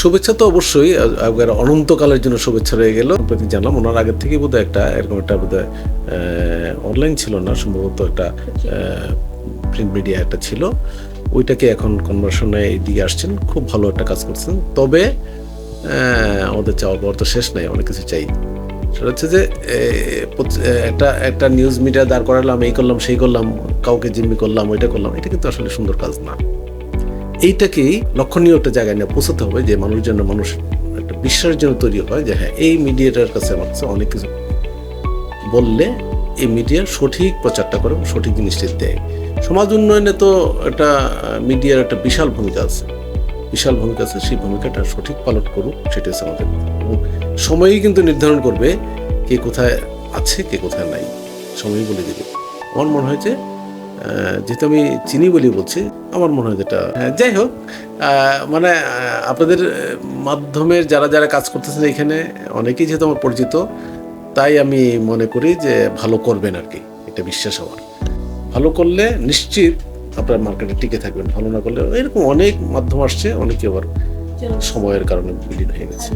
শুভেচ্ছা তো অবশ্যই অনন্তকালের জন্য শুভেচ্ছা রয়ে গেল। প্রতি জানলাম ওনার আগের থেকে বোধহয় একটা, এরকম একটা বোধহয় অনলাইন ছিল না, সম্ভবত একটা প্রিন্ট মিডিয়া একটা ছিল। ওইটাকে এখন কনভার্সনে দিয়ে আসছেন, খুব ভালো একটা কাজ করছেন। তবে আমাদের চাওয়ার পাওয়ার তো শেষ নাই, অনেক কিছু চাই। সেটা হচ্ছে যে একটা একটা নিউজ মিডিয়া দাঁড় করালাম, এই করলাম, সেই করলাম, কাউকে জিম্মি করলাম, ওইটা করলাম, এটা কিন্তু আসলে সুন্দর কাজ না। এইটাকেই লক্ষণীয় একটা জায়গায় নিয়ে পৌঁছাতে হবে যে মানুষ যেন মানুষ একটা বিশ্বাসের জন্য তৈরি হয় যে হ্যাঁ এই মিডিয়াটার কাছে আমার কাছে অনেক কিছু বললে এই মিডিয়া সঠিক প্রচারটা করে সঠিক জিনিসটা দেয়। সমাজ উন্নয়নে তো একটা মিডিয়ার একটা বিশাল ভূমিকা আছে। বিশাল ভূমিকা আছে সেই ভূমিকাটা সঠিক পালন করুক সেটা হচ্ছে আমাদের সময়ই কিন্তু নির্ধারণ করবে কে কোথায় আছে কে কোথায় নাই। সময়ই বলে দেবে। আমার মনে হয় যে আহ, যেহেতু আমি চিনি বলি বলছি আমার মনে হয় যেটা হ্যাঁ, যাই হোক মানে আপনাদের মাধ্যমের যারা যারা কাজ করতেছেন এখানে অনেকেই যেহেতু আমার পরিচিত তাই আমি মনে করি যে ভালো করবেন আর কি এটা বিশ্বাস আমার। ভালো করলে নিশ্চিত আপনার মার্কেটে টিকে থাকবেন ভালো না করলে এরকম অনেক মাধ্যম আসছে অনেকে আবার সময়ের কারণে বিলীন হয়ে গেছে।